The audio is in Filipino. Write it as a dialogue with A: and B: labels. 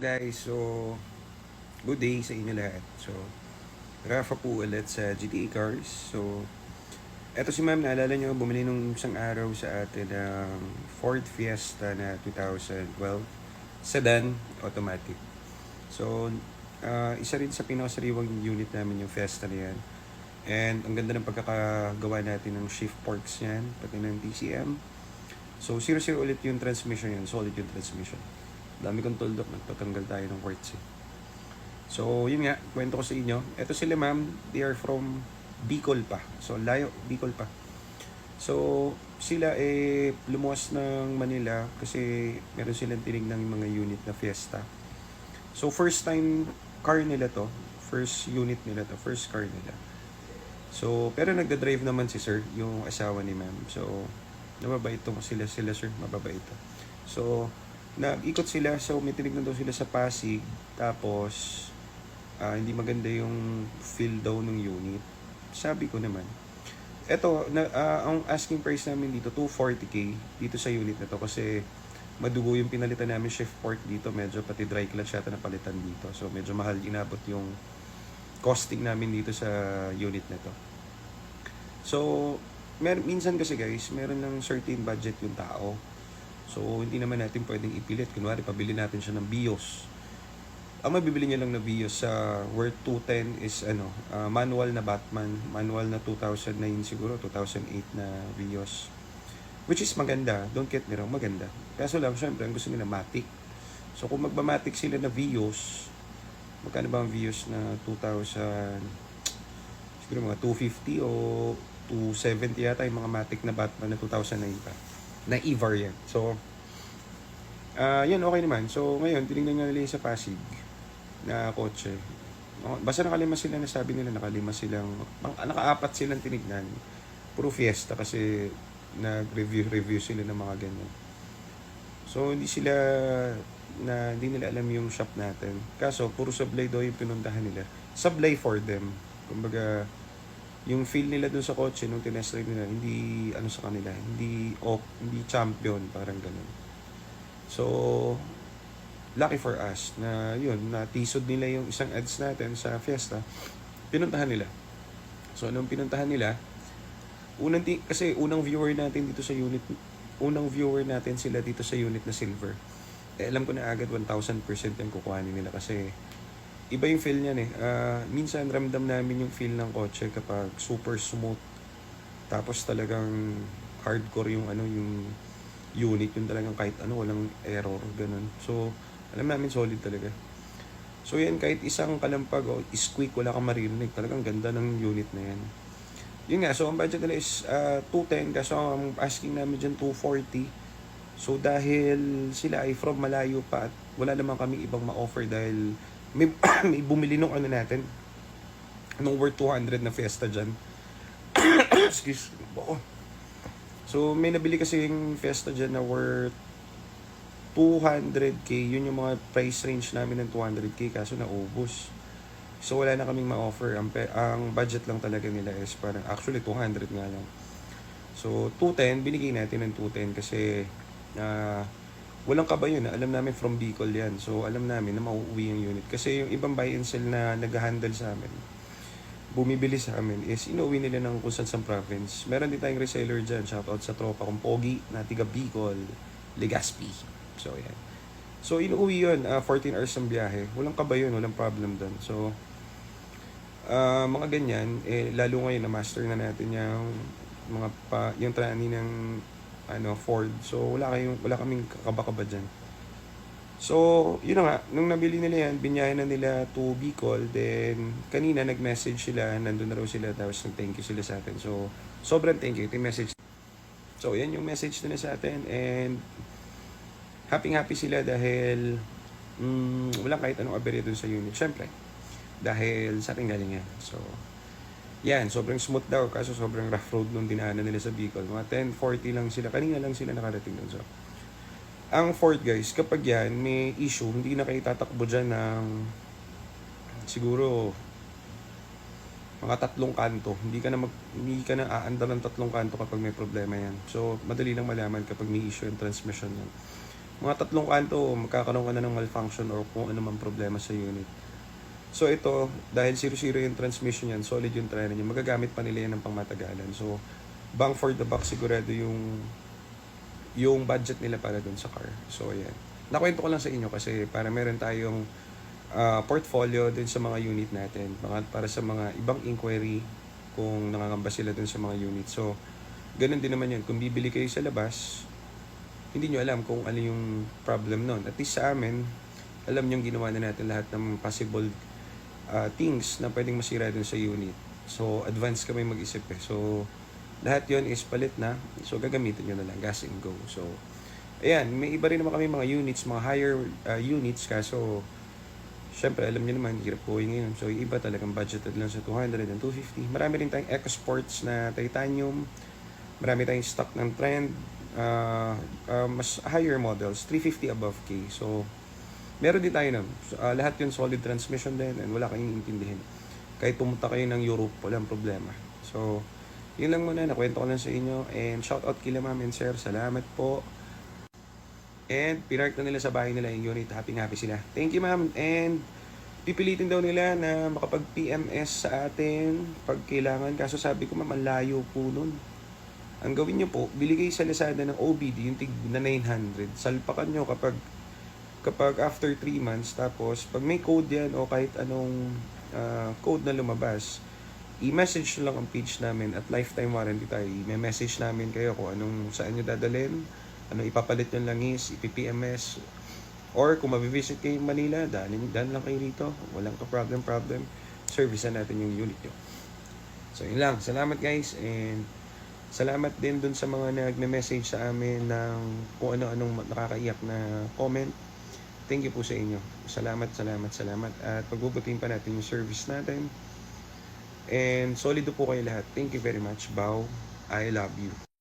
A: guys, so good day sa inyo lahat. So, Rafa po ulit sa GTA Cars. So, eto si ma'am, naalala nyo, bumili nung isang araw sa atin ng Ford Fiesta na 2012 sedan automatic. So, ah, isa rin sa pinakasariwang unit namin yung Fiesta na yan. And ang ganda ng pagkakagawa natin ng shift forks yan, pati ng TCM. So, 0-0 ulit yung transmission yan, solid yung transmission. Dami kong tuldok, nagtatanggal tayo ng quartz eh. So, yun nga, kwento ko sa inyo. Ito sila ma'am, they are from Bicol pa. So, layo, Bicol pa. So, sila eh lumuwas ng Manila kasi meron silang tinignan ng mga unit na Fiesta. So, first time car nila to. First unit nila to. First car nila. So, pero nagda-drive naman si sir, yung asawa ni ma'am. So, mababait to sila sila sir, mababait to. So, nag-ikot sila, so may tinignan daw sila sa Pasig, tapos ah, hindi maganda yung feel daw ng unit. Sabi ko naman, eto, na, ah, ang asking price namin dito, 240k dito sa unit na to kasi madugo yung pinalitan namin shift port dito, medyo pati dry clutch yata na palitan dito. So medyo mahal inabot yung costing namin dito sa unit na to. So, mer minsan kasi guys, meron ng certain budget yung tao. So, hindi naman natin pwedeng ipilit. Kunwari, pabili natin siya ng BIOS. Ang mabibili niya lang na BIOS sa worth 210 is ano, ah, manual na Batman. Manual na 2009 siguro, 2008 na BIOS. Which is maganda. Don't get me wrong, maganda. Kaso lang, syempre, ang gusto nila Matic. So, kung magba-Matic sila na VIOS, magkano ba ang VIOS na 2000, siguro mga 250 o 270 yata yung mga Matic na Batman na 2009 pa. Na E-variant. So, ah yun, okay naman. So, ngayon, tinignan nga nila sa Pasig na kotse. Basta nakalima sila na sabi nila, nakalima silang, pang- nakaapat silang tinignan. Puro fiesta kasi nag-review-review sila ng mga ganyan. So, hindi sila na hindi nila alam yung shop natin. Kaso, puro sablay daw yung pinuntahan nila. Sablay for them. Kumbaga, yung feel nila dun sa kotse nung tinest drive nila, hindi ano sa kanila, hindi op, hindi champion, parang ganun. So, lucky for us na yun, na tisod nila yung isang ads natin sa Fiesta, pinuntahan nila. So, anong pinuntahan nila? Unang kasi unang viewer natin dito sa unit, unang viewer natin sila dito sa unit na silver. Eh, alam ko na agad 1,000% yung kukuhanin nila kasi iba yung feel niyan eh. Ah, minsan ramdam namin yung feel ng kotse kapag super smooth. Tapos talagang hardcore yung ano yung unit yung talagang kahit ano walang error ganun. So alam namin solid talaga. So yan kahit isang kalampag o squeak wala kang maririnig. Talagang ganda ng unit na yan. Yun nga, so ang budget nila is ah, 210 kaso ang asking namin dyan 240. So dahil sila ay from malayo pa at wala naman kami ibang ma-offer dahil may, may bumili nung ano natin nung worth 200 na Fiesta dyan. Excuse me. Bako. So may nabili kasi yung Fiesta dyan na worth 200k. Yun yung mga price range namin ng 200k kaso naubos. So wala na kaming ma-offer. Ang, ang budget lang talaga nila is parang actually 200 nga lang. So 210, binigay natin ng 210 kasi na walang kabayo na alam namin from Bicol yan. So alam namin na mauuwi yung unit. Kasi yung ibang buy and sell na nag-handle sa amin, bumibili sa amin is inuwi nila ng kung saan sa province. Meron din tayong reseller dyan. Shoutout sa tropa kong Pogi na tiga Bicol, Legazpi. So yan. So inuwi yun, ah, 14 hours ang biyahe. Walang kabayo, walang problem doon. So ah, mga ganyan, eh, lalo ngayon na master na natin yung mga pa, yung trani ng ano, Ford. So, wala kayong, wala kaming kakaba-kaba dyan. So, yun na nga, nung nabili nila yan, binyahin na nila to Bicol, then, kanina nag-message sila, nandun na raw sila, tapos nag-thank you sila sa atin. So, sobrang thank you, ito yung message. So, yan yung message nila sa atin, and happy-happy sila dahil mm, walang kahit anong aberya dun sa unit. Siyempre, dahil sa ating galing yan. So, yan, sobrang smooth daw kaso sobrang rough road nung dinaanan nila sa Bicol. Mga 10.40 lang sila. Kanina lang sila nakarating doon. So, ang Ford guys, kapag yan may issue, hindi na kayo tatakbo dyan ng siguro mga tatlong kanto. Hindi ka na mag, hindi ka na aandar ng tatlong kanto kapag may problema yan. So, madali lang malaman kapag may issue yung transmission yan. mga tatlong kanto, magkakaroon ka na ng malfunction or kung ano man problema sa unit. So ito, dahil 0-0 yung transmission yan, solid yung treno niya, magagamit pa nila yan ng pangmatagalan. So, bang for the buck sigurado yung yung budget nila para dun sa car. So, ayan. Nakwento ko lang sa inyo kasi para meron tayong ah, portfolio dun sa mga unit natin. Mga, para sa mga ibang inquiry kung nangangamba sila dun sa mga unit. So, ganun din naman yun. Kung bibili kayo sa labas, hindi nyo alam kung ano yung problem nun. At least sa amin, alam nyo ginawa na natin lahat ng possible uh, things na pwedeng masira dun sa unit. So, advance kami mag-isip eh. So, lahat yon is palit na. So, gagamitin nyo na lang. Gas and go. So, ayan. May iba rin naman kami mga units, mga higher uh, units. Kaso, syempre, alam nyo naman, hirap po ngayon. So, yung iba talagang budgeted lang sa 200 and 250. Marami rin tayong EcoSports na titanium. Marami tayong stock ng trend. Uh, uh, mas higher models, 350 above K. So, meron din tayo. So, ah, lahat yun solid transmission din and wala kayong intindihin. Kahit pumunta kayo ng Europe, walang problema. So, yun lang muna, nakwento ko lang sa inyo. And shout out kila ma'am and sir, salamat po. And pinark na nila sa bahay nila yung unit. Happy happy sila. Thank you ma'am. And pipilitin daw nila na makapag-PMS sa atin pag kailangan. Kaso sabi ko ma'am, ang layo po nun. Ang gawin nyo po, bili kayo sa Lazada ng OBD, yung tig na 900. Salpakan nyo kapag kapag after 3 months, tapos pag may code yan o kahit anong ah, code na lumabas, i-message nyo lang ang page namin at lifetime warranty tayo. I-message namin kayo kung anong saan nyo dadalhin, ano ipapalit nyo lang is, ipipms, or kung mabivisit kayo Manila, dahil dahil lang kayo rito, walang ka problem problem, service na natin yung unit nyo. So yun lang, salamat guys and salamat din dun sa mga nagme-message sa amin ng kung ano-anong nakakaiyak na comment. Thank you po sa inyo. Salamat, salamat, salamat. At pagbubutihin pa natin yung service natin. And solido po kayo lahat. Thank you very much. Bow. I love you.